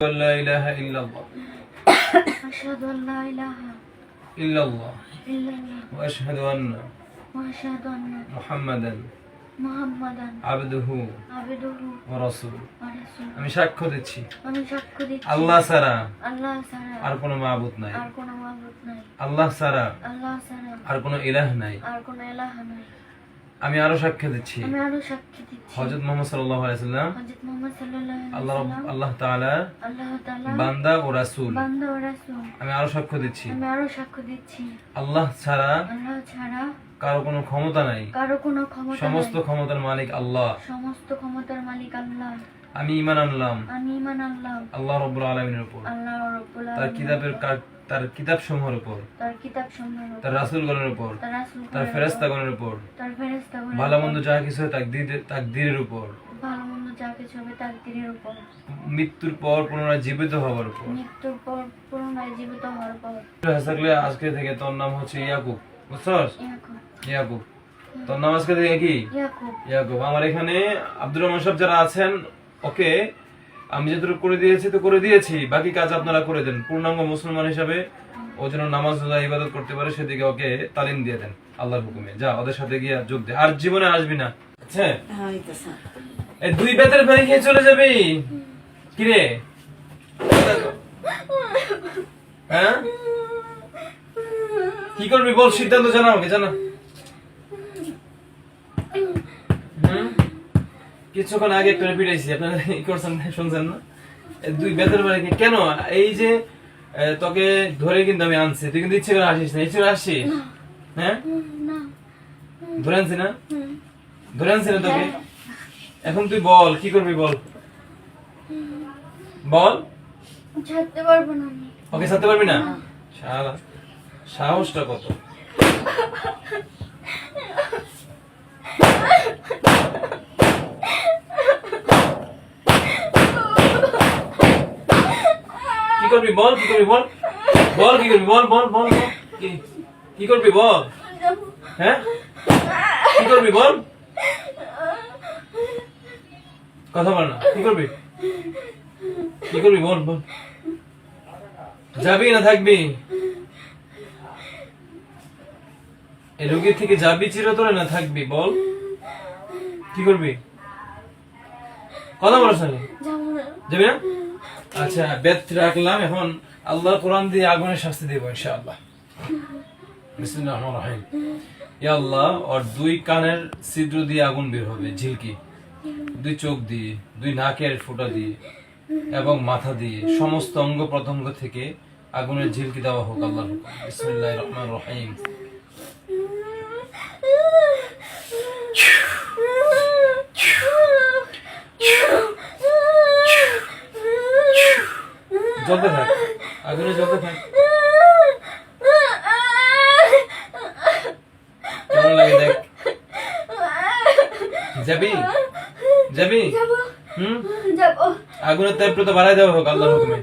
أن لا إله إلا الله أشهد أن لا إله إلا الله إلا الله وأشهد أن وأشهد أن محمدا محمدا عبده عبده ورسوله ورسوله আমি সাক্ষ্য দিচ্ছি আমি সাক্ষ্য দিচ্ছি আল্লাহ ছাড়া আল্লাহ ছাড়া আর কোনো মাবুদ নাই আর কোনো মাবুদ নাই আল্লাহ ছাড়া আল্লাহ ছাড়া আর কোনো ইলাহ নাই আর কোনো এলাহ নাই আমি আরও সাক্ষ্য দিচ্ছি। আমি আরও সাক্ষী দিচ্ছি। হজরত মোহাম্মদ সাল্লাল্লাহু আলাইহি সাল্লাম হযরত মুহাম্মদ সাল্লাল্লাহু আলাইহি আল্লাহ আল্লাহ তাআলা আল্লাহ তাআলা বান্দা ও রাসূল। বান্দা ও রাসূল। আমি আরও সাক্ষ্য দিচ্ছি। আমি আরও সাক্ষ্য দিচ্ছি। আল্লাহ ছাড়া আল্লাহ ছাড়া কারও কোনো ক্ষমতা নাই। কারও কোনো ক্ষমতা সমস্ত ক্ষমতার মালিক আল্লাহ। সমস্ত ক্ষমতার মালিক আল্লাহ। আমি ঈমান আনলাম। আমি ইমান আল্লাহ আল্লাহ রব্বুল আলামিনের উপর। আল্লাহ রাব্বুল তার কিতাবের তার কিতাব সমূহের উপর তার কিতাব সমূহ তার রাসূলগণের উপর তার রাসূল তার ফেরেশতাগণের উপর। তার ফেরেশতা ভালো মন্দ যা কিছু হয় তাকদীর তাকদীরের উপর। ভালো মন্দ যা কিছু হবে তার তীরের উপর। মৃত্যুর পর পুনরায় জীবিত হওয়ার উপর। মৃত্যুর পর পুনরায় জীবিত হওয়ার পর। থাকলে আজকে থেকে তোর নাম হচ্ছে ইয়াকুব বুঝছস? ইয়াকুব। ইয়াকুব। তোর নাম আজকে থেকে কি? ইয়াকুব। ইয়াকুব। আমার এখানে আব্দুর রহমান সাহেব যারা আছেন ওকে আমি যেটুকু করে দিয়েছি তো করে দিয়েছি বাকি কাজ আপনারা করে দেন। পূর্ণাঙ্গ মুসলমান হিসাবে ও যেন নামাজ রোজা ইবাদত করতে পারে সেদিকে ওকে তালিম দিয়ে দেন আল্লাহর হুকুমে। যা ওদের সাথে গিয়ে যোগ দে। আর জীবনে আসবি না। আচ্ছা? এই দুই বেতের ফেরি খেয়ে চলে যাবি? কিরে হ্যাঁ? কি করবি বল সিদ্ধান্ত জানা আমাকে জানা হুম? কিছুক্ষণ আগে একটা পিটাইছি আপনারা ই করছেন না, শুনছেন না? দুই বেতের বাড়ি কেন? এই যে তোকে ধরে কিন্তু আমি আনছি তুই কিন্তু ইচ্ছে করে আসিস না ইচ্ছে করে আসছিস হ্যাঁ? ধরে আনছি না? ধরে আনছি না তোকে? এখন তুই বল কি করবি বল? বল। ছাড়তে পারব না ওকে ছাড়তে পারবি না। শালা সাহসটা কত কি করবি বল কি করবি বল? বল কি করবি বল বল বল। কি করবি বল? হ্যাঁ? কি করবি বল? কথা বল না কি করবি? কি করবি বল বল। যাবি না থাকবি? এই রোগীর থেকে যাবি চিরতরে না থাকবি? বল। কি করবি? কথা বলছ যাবি না? আচ্ছা বেদ রাখলাম, এখন আল্লাহ কোরআন দিয়ে আগুনের শাস্তি দেবো, ইনশাআল্লাহ। বিসমিল্লাহির রহমানির রহিম। ইয়া দুই কানের ছিদ্র দিয়ে আগুন বের হবে, ঝিলকি। দুই চোখ দিয়ে, দুই নাকের ফোঁটা দিয়ে এবং মাথা দিয়ে, সমস্ত অঙ্গ প্রত্যঙ্গ থেকে আগুনের ঝিলকি দেওয়া হোক আল্লাহ বিসমিল্লাহির রহমানির রহিম। জ্বলতে থাক আগুনে জ্বলতে থাক কেমন লাগে দেখ? যাবি? যাবি? হুম? আগুনের তীব্রতা বাড়াই দেওয়া হোক আল্লাহর হুকুমে।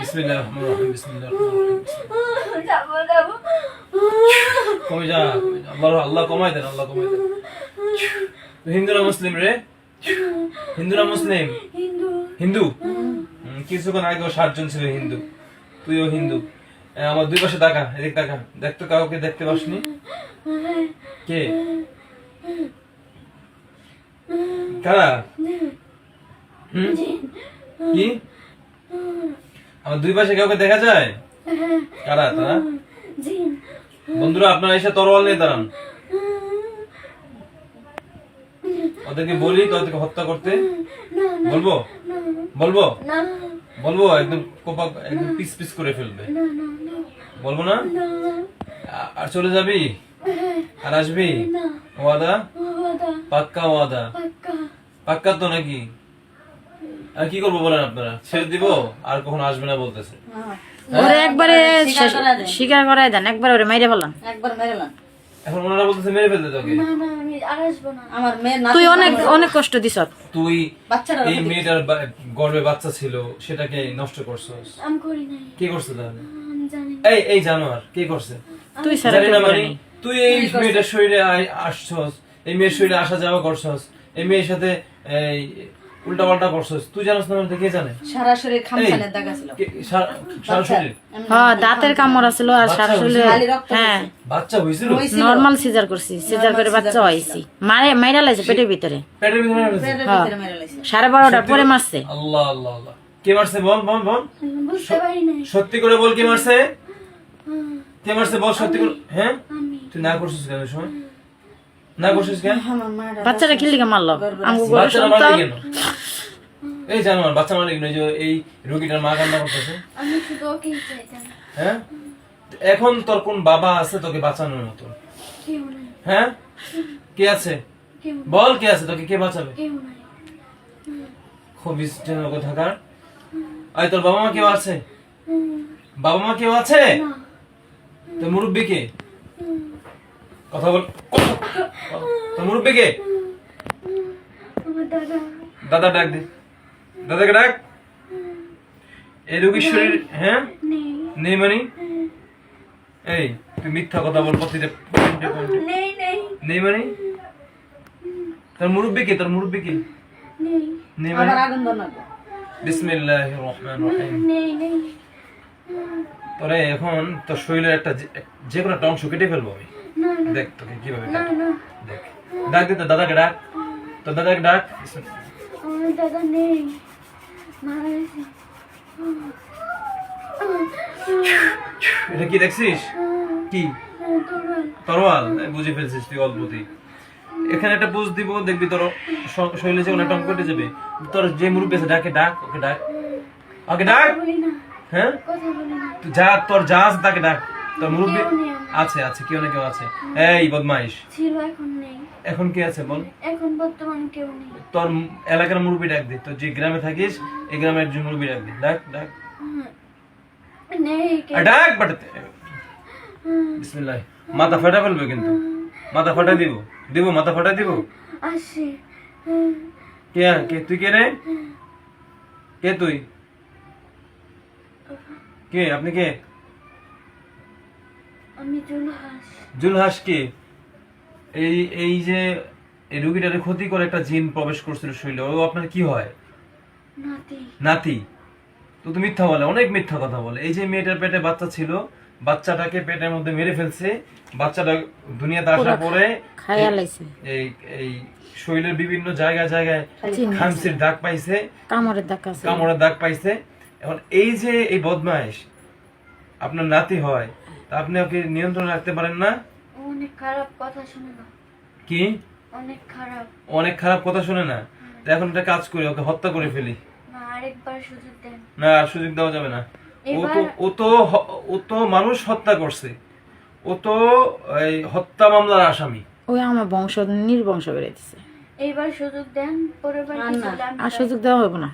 বিসমিল্লাহির রহমানির রহিম বিসমিল্লাহির রহমানির রহিম। যাব যাব। কমে যা। আল্লাহ আল্লাহ কমাই দেন আল্লাহ কমাই দেন। তুই হিন্দু না মুসলিম? রে হিন্দু? না মুসলিম হিন্দু কিছুক্ষণ আগে ও সাতজন ছিল হিন্দু। তুইও হিন্দু। আমার দুই পাশে তাকা এদিক তাকা। দেখতো কাউকে দেখতে পাসনি। কে? কারা? কি? আমার দুই পাশে কাউকে দেখা যায়? কারা তারা? বন্ধুরা আপনারা এসে তরোয়াল নিয়ে দাঁড়ান। ওদেরকে বলি তোদেরকে হত্যা করতে। বলব? বলব? বলব একদম কোপা একদম পিস পিস করে ফেলবে। বলব না? আর চলে যাবি? আর আসবি? ওয়াদা? পাক্কা ওয়াদা? পাক্কা তো নাকি? কি করব বলেন আপনারা? ছেড়ে দিব আর কখনো আসবে না বলতেছে। ওরে একবারে স্বীকার করাই দেন। একবার ওরে মাইরে বললাম একবার মেরেলাম এখন ওনারা বলতেছে মেরে ফেলতে তোকে। না না আমি আর আসব না। আমার মেয়ের তুই অনেক অনেক কষ্ট দিস তুই বাচ্চারা এই মেয়েটার গর্ভে বাচ্চা ছিল সেটাকে নষ্ট করছস। আমি করি নাই। কে করছে তাহলে। এই এই জানোয়ার কে করছে? তুই মানে তুই এই মেয়েটার শরীরে আসছস এই মেয়ের শরীরে আসা যাওয়া করছস এই মেয়ের সাথে এই উল্টা পাল্টা করছস তুই জানিস না আমাদের কে জানে? সরাসরি এই, খামখানের দাগা ছিল সারা- হ্যাঁ দাঁতের কামড় ছিল আর হ্যাঁ। বাচ্চা হয়েছিল? হয়েছিল। নর্মাল সিজার করছি। সিজার করে বাচ্চা হয়েছি। মারে মাইরা লাইছে পেটের ভিতরে। পেটের ভিতরে? পেটের হ্যাঁ। লাইছে। সাড়ে বারোটার পরে মারছে। আল্লাহ আল্লাহ আল্লাহ। কে মারছে বল বল বল? বুঝতে পারি নাই। সত্যি করে বল কে মারছে? কে মারছে বল সত্যি করে হ্যাঁ? তুই না করছিস কেন সময়? না করছিস কেন? মারলো। গরু বাচ্চারা কেন? এই জানোয়ার বাচ্চা মারলি কেন? এই যে এই রোগীটার মা কান্না করতেছে। আমি শুধু চাইতাম। হ্যাঁ? এখন তোর কোন বাবা আছে তোকে বাঁচানোর মতো? হ্যাঁ? কে আছে? বল কে আছে তোকে? কে বাঁচাবে? কেউ নাই খুব থাকার আয় তোর বাবা মা কেউ আছে? বাবা মা কেউ আছে? না। তোর মুরব্বী কে? কথা বল। তোর মুরব্বী কে? দাদা। দাদা ডাক দে। দাদাকে ডাক। এই রোগীর শরীর হ্যাঁ? নেই। নেই মানে? এই তুই মিথ্যা কথা বল প্রতিটা নেই নেই। নেই মানে? তোর মুরব্বী কে তোর মুরব্বী কে? নেই। মানে? বিসমিল্লাহির রহমানির রহিম। নেই নেই। তোরে এখন তোর শরীরের একটা যে- কোনো একটা অংশ কেটে ফেলব আমি। দেখ তোকে কীভাবে দেখ। ডাক দে তোর দাদাকে ডাক। তোর দাদাকে ডাক। আমার দাদা নেই। এটা কি দেখছিস? কি? তোর তরোয়াল। বুঝে ফেলছিস তুই অল্পতেই এখানে একটা বুঝ দিব দেখবি তোর শ- শরীরে যে অনেক কেটে যাবে তোর যে মুরব্বী আছে ডাকে ডাক ওকে ডাক। ওকে ডাক। হ্যাঁ? যা তোর যা আছে তাকে ডাক। তোর মুরব্বী। আছে আছে কেউ না কেউ আছে। এই বদমাইশ। ছিল এখন নেই। এখন কি আছে বল? এখন বর্তমান কেউ নেই। তোর এলাকার মুরব্বী ডাক দে তোর যে গ্রামে থাকিস এই গ্রামের একজন মুরব্বী ডাক দে। ডাক ডাক। নেই ডাক বাটাতে। বিসমিল্লাহ। মাথা ফাটা ফেলবে কিন্তু। মাথা ফাটা দিব। দিব মাথা ফাটা দিব। আসে। কে কে তুই কে রে? কে তুই? কে আপনি কে? আমি জুলহাস। জুলহাস কে? এই এই যে এই রুগীটারে ক্ষতি করে একটা জিন প্রবেশ করছিল শরীরে ও আপনার কি হয়? নাতি। নাতি? তো তো মিথ্যা বলে অনেক মিথ্যা কথা বলে। এই যে মেয়েটার পেটে বাচ্চা ছিল বাচ্চাটাকে পেটের মধ্যে মেরে ফেলছে বাচ্চাটা দুনিয়াতে আসার পরে এই এই শরীরের বিভিন্ন জায়গায় জায়গায় খামসির দাগ পাইছে কামড়ের আছে। কামড়ের দাগ পাইছে। এখন এই যে এই বদমাইশ আপনার নাতি হয় আপনি ওকে নিয়ন্ত্রণে রাখতে পারেন না? অনেক খারাপ কথা শুনে না। কি? অনেক খারাপ। অনেক খারাপ কথা শুনে না? তো এখন একটা কাজ করি ওকে হত্যা করে ফেলি। না আরেকবার সুযোগ দেন। না আর সুযোগ দেওয়া যাবে না। ও তো ও তো ও তো মানুষ হত্যা করছে। ও তো এই হত্যা মামলার আসামি। ওই আমার বংশ নির্বংশ বেড়াইতেছে এইবার সুযোগ দেন পরের বার আর কিছু না, আর সুযোগ দেওয়া হবে না।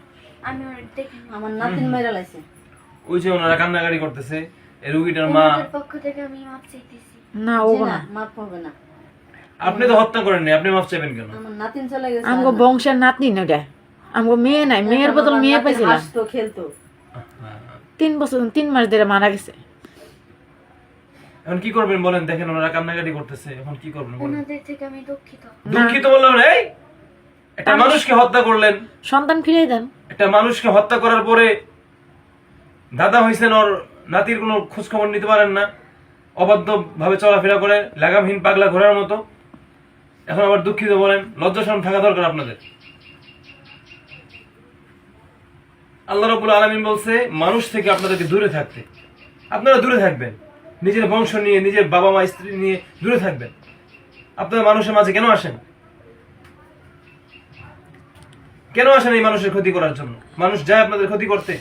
আমি ওর দেখে আমার নাতিন মেরে লাইছে ওই যে ওনারা কান্নাকাটি করতেছে। এই রুগীটার মা পক্ষ থেকে আমি মাপ চাইতেছি। না ও না মাপ হবে না। আপনি তো হত্যা করেননি আপনি মাফ চাইবেন কেন? আমার নাতিন চলে গেছে আমগো বংশের নাতনি না ওটা আমগো মেয়ে নাই মেয়ের বদল মেয়ে পাইছিলাম। হাসতো খেলতো। তিন বছর তিন মাস ধরে মারা গেছে। এখন কি করবেন বলেন? দেখেন ওনারা কান্নাকাটি করতেছে এখন কি করবেন বলেন? ওনাদের থেকে আমি দুঃখিত। দুঃখিত বললাম এই? একটা মানুষকে হত্যা করলেন। সন্তান ফিরিয়ে দেন। একটা মানুষকে হত্যা করার পরে দাদা হয়েছেন ওর নাতির কোনো খোঁজখবর নিতে পারেন না। অবাধ্য ভাবে চলাফেরা করে, লাগামহীন পাগলা ঘোরার মতো। এখন আবার দুঃখিত বলেন লজ্জাসন থাকা দরকার আপনাদের। আল্লাহ রবুল আলমিন বলছে, মানুষ থেকে আপনাদেরকে দূরে থাকতে। আপনারা দূরে থাকবেন। নিজের বংশ নিয়ে, নিজের বাবা মা স্ত্রী নিয়ে দূরে থাকবেন। আপনারা মানুষের মাঝে কেন আসেন? কেন আসেন এই মানুষের ক্ষতি করার জন্য? মানুষ যায় আপনাদের ক্ষতি করতে।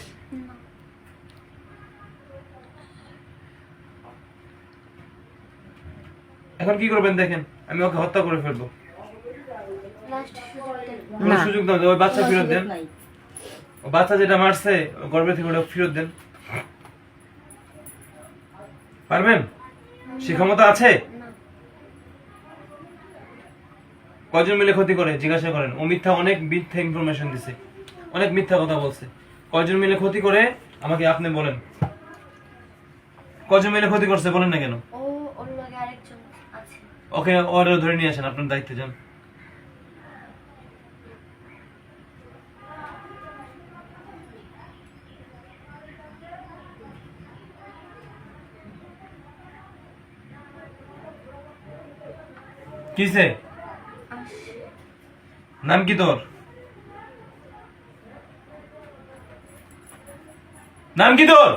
এখন কি করবেন দেখেন? আমি ওকে হত্যা করে ফেলব। সুযোগ কোনো না। সুযোগ দাও ওই বাচ্চা ফেরত দেন। ও বাচ্চা যেটা মারছে ও থেকে ওটা ফেরত দেন। পারবেন? সে ক্ষমতা আছে? কজন মিলে ক্ষতি করে? জিজ্ঞাসা করেন। ও মিথ্যা অনেক মিথ্যা ইনফরমেশন দিছে। অনেক মিথ্যা কথা বলছে। কজন মিলে ক্ষতি করে? আমাকে আপনি বলেন। কজন মিলে ক্ষতি করছে? বলেন না কেন ও ওর লগে আরেকজন আছে ওকে ওরে ধরে নিয়ে আসেন আপনার দায়িত্বে যান। কিসে নাম কি তোর? নাম কি তোর?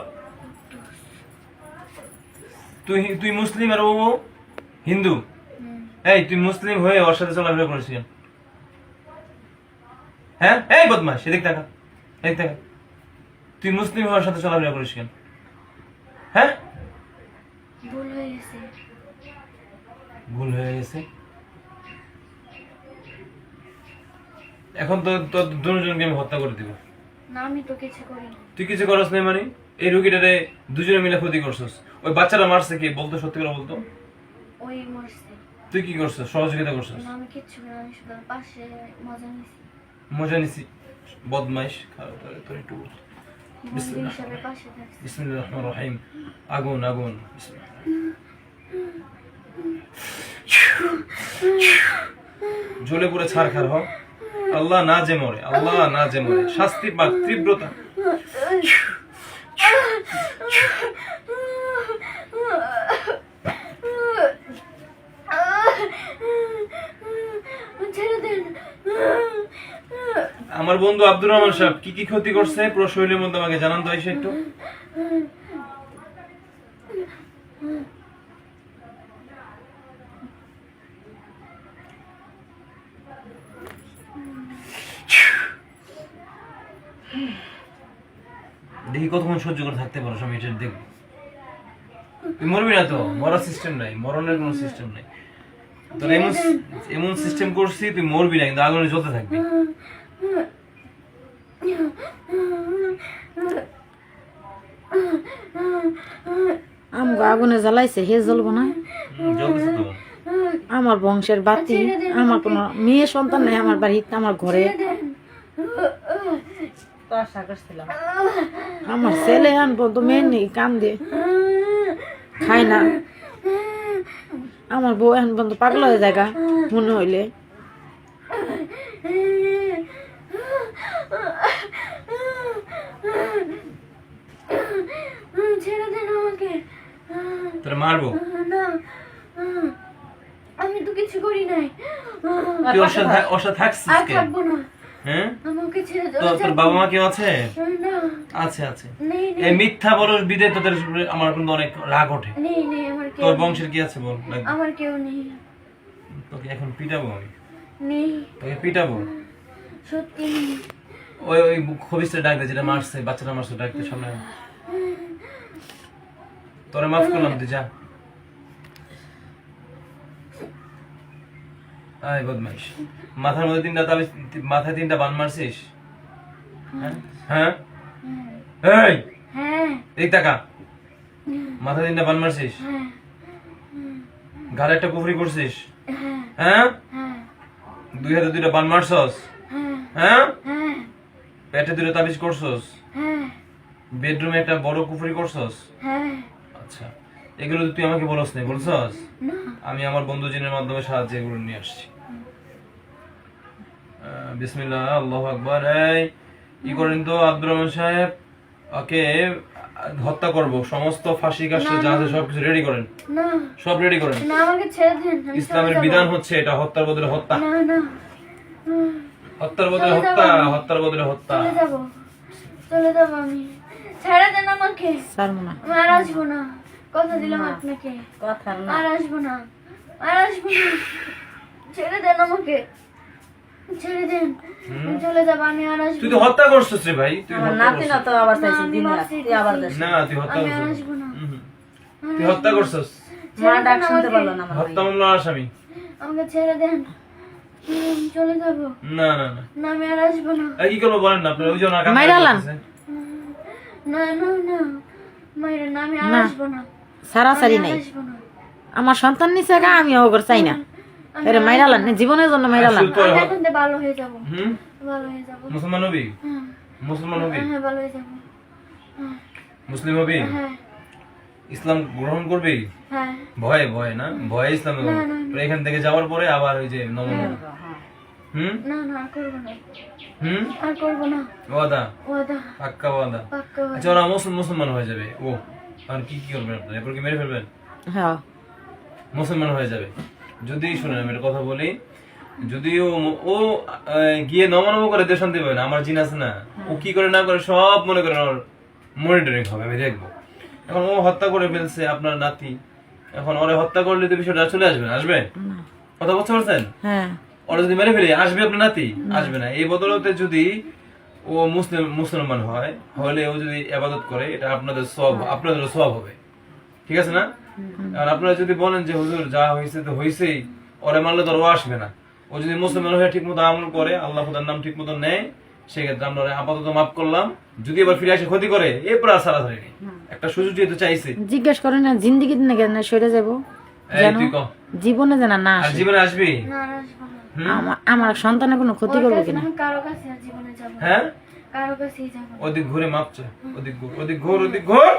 তুই তুই মুসলিম আর ও হিন্দু? এই তুই মুসলিম হয়ে ওর সাথে চলাফেরা করিস কেন? হ্যাঁ? এই বদমাস এদিক টাকা এদিক টাকা তুই মুসলিম হওয়ার সাথে চলাফেরা করিস কেন? হ্যাঁ? ভুল হয়ে গেছে। ভুল হয়ে গেছে? এখন তো তোর দুজনকে আমি হত্যা করে দিব। না আমি তো কিছু করি তুই কিছু করস নাই মানে? এই রুগীটারে দুজনে মিলে ক্ষতি করছস। ওই বাচ্চাটা মারছে কি? বলতো সত্যি করে বলতো? ওই মরছে। তুই কি করছস? সহযোগিতা করছস? না আমি কিচ্ছু না আমি শুধু পাশে মজা নিছি। মজা নিছি। বদমাইশ তোর- একটু বিসমিল্লাহ। রহমানির রহিম। আগুন আগুন। জ্বলে পুরে ছারখার হ। আল্লাহ না যে মরে আল্লাহ না যে মরে। শাস্তি পাক তীব্রতা। আমার বন্ধু আব্দুর রহমান সাহেব, কি কি ক্ষতি করছে? পুরো মধ্যে আমাকে জানান তো এসে একটু। দেখি কতক্ষণ সহ্য করে থাকতে পারো আমি এটা দেখব। তুই মরবি না তো? মরার সিস্টেম নাই, মরণের কোনো সিস্টেম নাই। তোর এমন এমন সিস্টেম করছি, তুই মরবি না, কিন্তু আগুনে জ্বলতে থাকবি। আমগো আগুনে জ্বালাইছে হে জ্বলবো না। তো। আমার বংশের বাতি আমার কোনো মেয়ে সন্তান নাই আমার বাড়িতে আমার ঘরে। তো আশা করছিলাম। আমার ছেলে আন বলতো মেয়ে নেই কাম দিয়ে খায় না। আমার বউ এখন পর্যন্ত পাগল হয়ে জায়গা মনে হইলে। ছেড়ে দেন আমাকে। তোর মারবো। না আমি তো কিছু করি নাই। তুই ওর সাথে ওর সাথে থাকছিস আর থাকব না। হ্যাঁ? আমাকে ছেড়ে দাও তোর বাবা মা কেউ আছে? না আছে আছে। এই মিথ্যা বলস বিদে তোদের আমার কিন্তু অনেক রাগ ওঠে। নেই নেই আমার কেউ তোর বংশের কি আছে বল? আমার কেউ নেই। তোকে এখন পিটাবো আমি। নেই। তোকে পিটাবো? সত্যি ওই ওই খবিসটা ডাক দে যেটা মারছে বাচ্চাটা মারছে ডাকতে সামনে। তোরে মাফ করলাম তুই যা। আয় বদমাইশ। মাথার মধ্যে তিনটা মাথায় তিনটা বান মারছিস? হ্যাঁ। হ্যাঁ? হ্যাঁ। এই! হ্যাঁ। এই টাকা। তিনটা বান মারছিস? ঘাড়ে একটা কুফরি করছিস? হ্যাঁ। দুই হাতে দুইটা বান মারছস? হ্যাঁ। পেটে দুটো তাবিজ করছস? হ্যাঁ। বেডরুমে একটা বড় কুফরি করছস? হ্যাঁ। আচ্ছা এগুলো তুই আমাকে বলস নাই বলছস? না। আমি আমার বন্ধু জিনের মাধ্যমে সাহায্য এগুলো নিয়ে আসছি। বিসমিল্লাহ আল্লাহ আকবার। এই ই করেন তো আব্দুর রহমান সাহেব? ওকে হত্যা করব সমস্ত ফাঁসি কাছে যা আছে সবকিছু রেডি করেন? না। সব রেডি করেন? না আমাকে ছেড়ে দেন ইসলামের বিধান হচ্ছে এটা হত্যার বদলে হত্যা। না। না। হত্যার বদলে হত্যা হত্যার বদলে হত্যা। চলে যাব। চলে যাব আমি। ছেড়ে দেন আমাকে। ছাড়বো না। আর আসব না। কথা দিলাম আপনাকে। কথা না। আর আসব না। আর আসব না। ছেড়ে দেন আমাকে। ছেড়ে দেন। চলে যাব আমি আর আসব তুই তো হত্যা করছিস রে ভাই। তুই আমার নাতি না তো আবার চাইছে আমি দিন তুই আবার না তুই হত্যা আমি আর আসব না। তুই হত্যা করছিস। মা ডাক শুনতে পারল না আমার হত্যা মামলা আসামি। আমাকে ছেড়ে দেন। চলে যাব। না না না। না আমি আর আসব না। এই কি করব বলেন না আপনার? ওই যে ওনার কান্না না না না। মায়ের না আমি আর আসব না। সারাসারি আমি নাই। আর আমার সন্তান নিচে গা আমি ওগর চাই না। এরে মাইরালান না, জীবনের জন্য এখন থেকে ভালো হয়ে যাব। হুম? ভালো হয়ে যাব। মুসলমান হবি? হ্যাঁ। মুসলমান হবি? হ্যাঁ ভালো হয়ে যাব। মুসলিম হবি? হ্যাঁ। ইসলাম গ্রহণ করবে? হ্যাঁ। ভয়ে ভয়ে না? ভয়ে ইসলাম এখান থেকে যাওয়ার পরে আবার ওই যে নমন। হ্যাঁ। হুম? না না আর করব না। হুম? আর করব না। ওয়াদা? ওয়াদা। পাক্কা ওয়াদা? আচ্ছা ওরা মুসলমান মুসলমান হয়ে যাবে। ও আর কি কি করবেন আপনারা? এরপর কি মেরে ফেলবেন? হ্যাঁ। মুসলমান হয়ে যাবে। যদি শুনেন আমি কথা বলি। যদি ও ও গিয়ে নমানব করে দেশ শান্তি পাবে না। আমার জিন আছে না। ও কি করে না করে সব মনে করেন ওর মনিটরিং হবে। আমি দেখব। এখন ও হত্যা করে ফেলছে আপনার নাতি। এখন ওরে হত্যা করলে তো বিষয়টা চলে আসবে আসবে? কথা বুঝতে পারছেন? হ্যাঁ। ওরা যদি মেরে ফেলে আসবে আপনার নাতি? আসবে না। এই বদলতে যদি ও মুসলিম মুসলমান হয় হলে ও যদি আবাদত করে এটা আপনাদের সব আপনাদের সব হবে। ঠিক আছে না? আর আপনারা যদি বলেন যে হুজুর যা হয়েছে তো হয়েছেই ওরে মানলে তো আর ও আসবে না। ও যদি মুসলমান হয়ে ঠিক মতো আমল করে আল্লাহ খুদার নাম ঠিক মতো নেয় সেক্ষেত্রে আমরা আপাতত মাফ করলাম। যদি এবার ফিরে আসে ক্ষতি করে এরপর আর সারা ধরেনি একটা সুযোগ যেহেতু চাইছে। জিজ্ঞেস করে না জিন্দিগি না কেন সরে যাব? জীবনে যেন না জীবনে আসবি? আমার সন্তানের কোনো ক্ষতি করবে কাছে কিনা? কারও কাছে জীবনে যাব না। হ্যাঁ? কারও কাছেই যাব ওদিক ঘুরে মাপছে ওদিক ঘুর ওদিক ঘুর ওদিক ঘুর।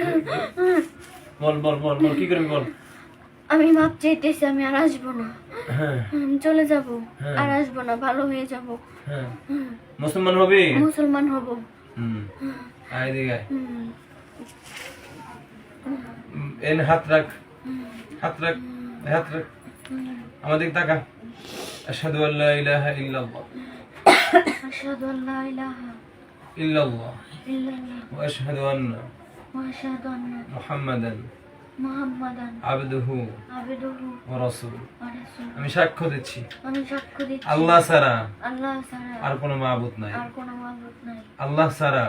বল বল বল বল কি করবি বল? আমি মাপ চাইতেছি আমি আর আসব না। হ্যাঁ। আমি চলে যাব। হ্যাঁ। আর আসব না ভালো হয়ে যাব। হ্যাঁ। মুসলমান হবি? মুসলমান হব। আয় দিকে উম, হাত রাখ। হাত রাখ। হাত রাখ। আমাদের তাকা। আশহাদু আল্লা ইলাহা ইল্লাল্লাহ। আশহাদু আল্লা ইলাহা ইল্লাল্লাহ। ইল্লাল্লাহ। ওয়া আশহাদু আন্না ওয়া আশহাদু আন্না মুহাম্মাদান। আবদুহু আমি সাক্ষ্য দিচ্ছি। আমি আল্লাহ ছাড়া আর কোনো মাবুদ নাই। আল্লাহ ছাড়া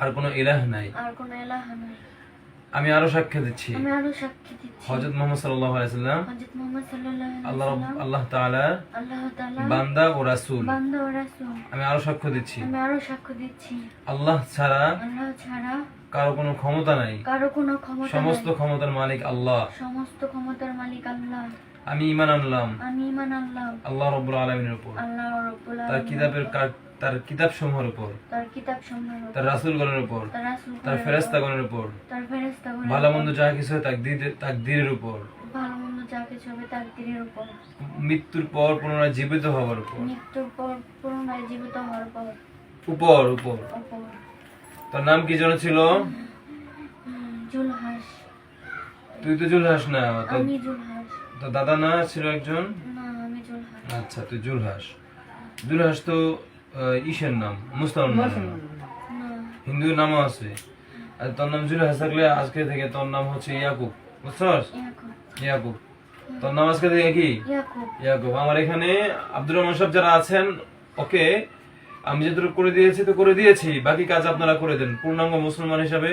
আর কোনো ইলাহ নাই। আমি আরও সাক্ষ্য দিচ্ছি। সাল্লাল্লাহু আলাইহি সাল্লাম হযরত মুহাম্মদ সাল্লাল্লাহু আলাইহি আল্লাহ আল্লাহ তাআলা আল্লাহ তাআলা বান্দা ও রাসূল। বান্দা ও রাসূল। আমি আরও সাক্ষ্য দিচ্ছি। আমি আরও সাক্ষ্য দিচ্ছি। আল্লাহ ছাড়া আল্লাহ ছাড়া কারও কোনো ক্ষমতা নাই। কারও কোনো ক্ষমতা সমস্ত ক্ষমতার মালিক আল্লাহ। সমস্ত ক্ষমতার মালিক আল্লাহ। আমি ঈমান আনলাম। আমি ইমান আল্লাহ আল্লাহ রব্বুল আলামিনের উপর। আল্লাহ রব্বুল তার আলামিন কিতাবের কা- তার কিতাব সমূহের উপর। তার কিতাব সমূহ তার রাসূলগণের উপর। তার রাসূল তার ফেরেশতাগণের উপর। তার ফেরেশতা ভালো মন্দ যা কিছু হয় তাকদীর তাকদীরের উপর। ভালো মন্দ যা কিছু হবে তার তীরের উপর। মৃত্যুর পর পুনরায় জীবিত হওয়ার উপর। মৃত্যুর পর পুনরায় জীবিত হওয়ার পর উপর উপর। উপর। তার নাম কি যেন ছিল? জুলহাস। তুই তো জুলহাস না তো আমি জুলহাস। তোর দাদা না ছিল একজন? না আমি জুলহাস। আচ্ছা তুই জুলহাস। জুলহাস তো ঈশের নাম। মুসলমান নাম। না। হিন্দুর নামও আছে। আর তোর নাম জুলহাস থাকলে আজকে থেকে তোর নাম হচ্ছে ইয়াকুব বুঝছস? ইয়াকুব। ইয়াকুব। তোর নাম আজকে থেকে কি? ইয়াকুব। ইয়াকুব। আমার এখানে আব্দুর রহমান সাহেব যারা আছেন ওকে আমি যেটুকু করে দিয়েছি তো করে দিয়েছি বাকি কাজ আপনারা করে দেন। পূর্ণাঙ্গ মুসলমান হিসাবে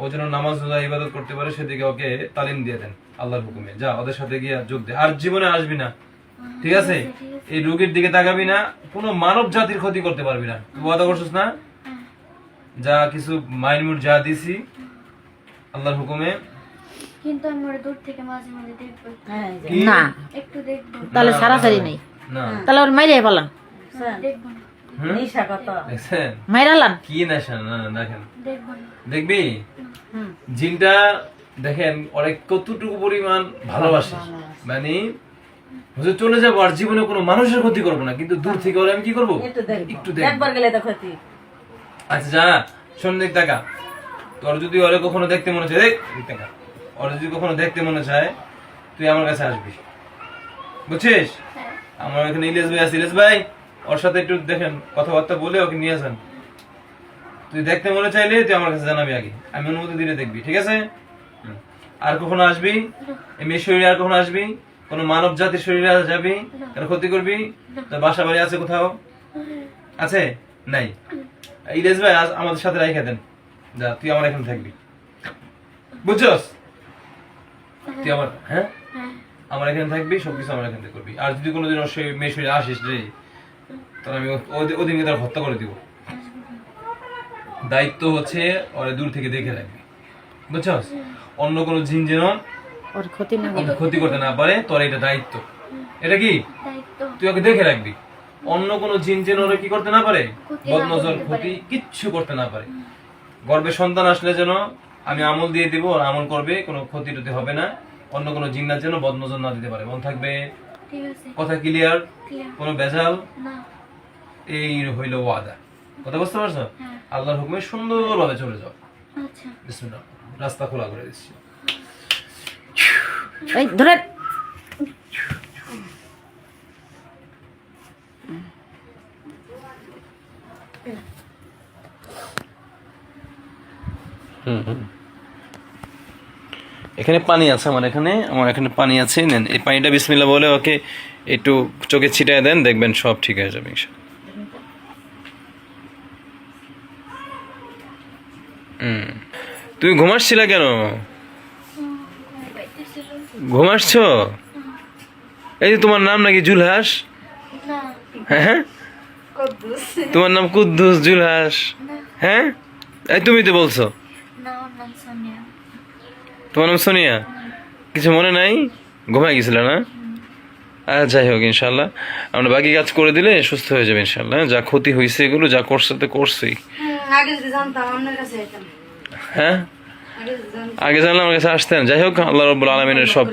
ও যেন নামাজ রোজা ইবাদত করতে পারে সেদিকে ওকে তালিম দিয়ে দেন আল্লাহর হুকুমে। যা ওদের সাথে গিয়ে যোগ দে। আর জীবনে আসবি না ঠিক আছে? এই রোগীর দিকে তাকাবি না কোনো মানব জাতির ক্ষতি করতে পারবি না। তুই ওয়াদা করছিস না? যা কিছু মাইনমুট যা দিছি আল্লাহর হুকুমে। কিন্তু আমি ওরা দূর থেকে মাঝে মাঝে দেখব। হ্যাঁ না একটু দেখব। তাহলে সারাসারি নেই। না। তাহলে ওর মাইরে পালান বুঝছেন? দেখব না? নেশা কত দেখছেন? কি নেশা? না না দেখেন। দেখবি জিনটা দেখেন অনেক কতটুকু পরিমাণ ভালোবাসে। মানে হুজুর চলে যাব আর জীবনে কোনো মানুষের ক্ষতি করব না। কিন্তু দূর থেকে ওরা আমি কি করব? একটু দেখব। একবার গেলে তো ক্ষতি। আচ্ছা যা শোন দেখ টাকা তোর যদি ওরে কখনো দেখতে মনে চায় দেখ দেখ টাকা ওর যদি কখনো দেখতে মনে চায় তুই আমার কাছে আসবি। বুঝছিস? হ্যাঁ। আমার এখানে ইলিয়াস ভাই আছে। ইলিয়াস ভাই ওর সাথে একটু দেখেন কথাবার্তা বলে ওকে নিয়ে আসেন। তুই দেখতে মনে চাইলে তুই আমার কাছে জানাবি আগে। আমি অনুমতি দিলে দেখবি ঠিক আছে? আর কখনো আসবি? এই মেয়ের শরীরে আর কখনো আসবি? কোন মানব জাতির শরীরে যাবি? কারও ক্ষতি করবি? তোর বাসা বাড়ি আছে কোথাও? আছে? নাই। ইলিয়াস ভাই আজ আমাদের সাথে রাইখা দেন। যা তুই আমার এখানে থাকবি। বুঝছস? তুই আমার হ্যাঁ? হ্যাঁ। আমার এখানে থাকবি সবকিছু আমার এখান থেকে করবি। আর যদি কোনোদিন মেয়ে শরীরে আসিস রে তাহলে আমি ওদিনকে তার হত্যা করে দিব। দায়িত্ব হচ্ছে ওরা দূর থেকে দেখে রাখবি। বুঝছস? অন্য কোনো জিন যেন ওর ক্ষতি না ক্ষতি করতে না পারে তোর এটা দায়িত্ব। এটা কি? দায়িত্ব। তুই ওকে দেখে রাখবি। অন্য কোনো জিন যেন ওরা কি করতে না পারে? বদনজর ক্ষতি কিচ্ছু করতে না পারে। গর্বে সন্তান আসলে যেন আমি আমল দিয়ে দিব আর আমল করবে কোনো ক্ষতি টতি হবে না। অন্য কোনো জিন্নার যেন বদনজর না দিতে পারে। মন থাকবে? ঠিক আছে। কথা ক্লিয়ার ক্লিয়ার কোনো বেজাল না। এই হইল ওয়াদা। কথা বুঝতে পারছ? হ্যাঁ। আল্লাহর হুকুমে সুন্দরভাবে চলে যাও। আচ্ছা। বিসমিল্লাহ। রাস্তা খোলা করে দিচ্ছি। এই ধরে এখানে পানি আছে আমার এখানে। আমার এখানে পানি আছে। নেন এই পানিটা বিসমিল্লাহ বলে ওকে একটু চোখে ছিটায় দেন দেখবেন সব ঠিক হয়ে যাবে ইনশাআল্লাহ। হুম। তুমি ঘুমাচ্ছিলা কেন? ঘুমাচ্ছ? এই যে তোমার নাম নাকি জুলহাস? না। হ্যাঁ? তোমার নাম কুদ্দুস জুলহাস। হ্যাঁ? এই তুমি তো বলছো। তোমার নাম সোনিয়া? কিছু মনে নাই? ঘুমাই গেছিল না? আচ্ছা যাই হোক ইনশাল্লাহ আমরা বাকি কাজ করে দিলে সুস্থ হয়ে যাবে ইনশাল্লাহ যা ক্ষতি হয়েছে এগুলো যা করছে তো করছেই। হ্যাঁ? আগে জানলে আমার কাছে আসতেন। যাই হোক আল্লাহ রবুল আলমিনের সব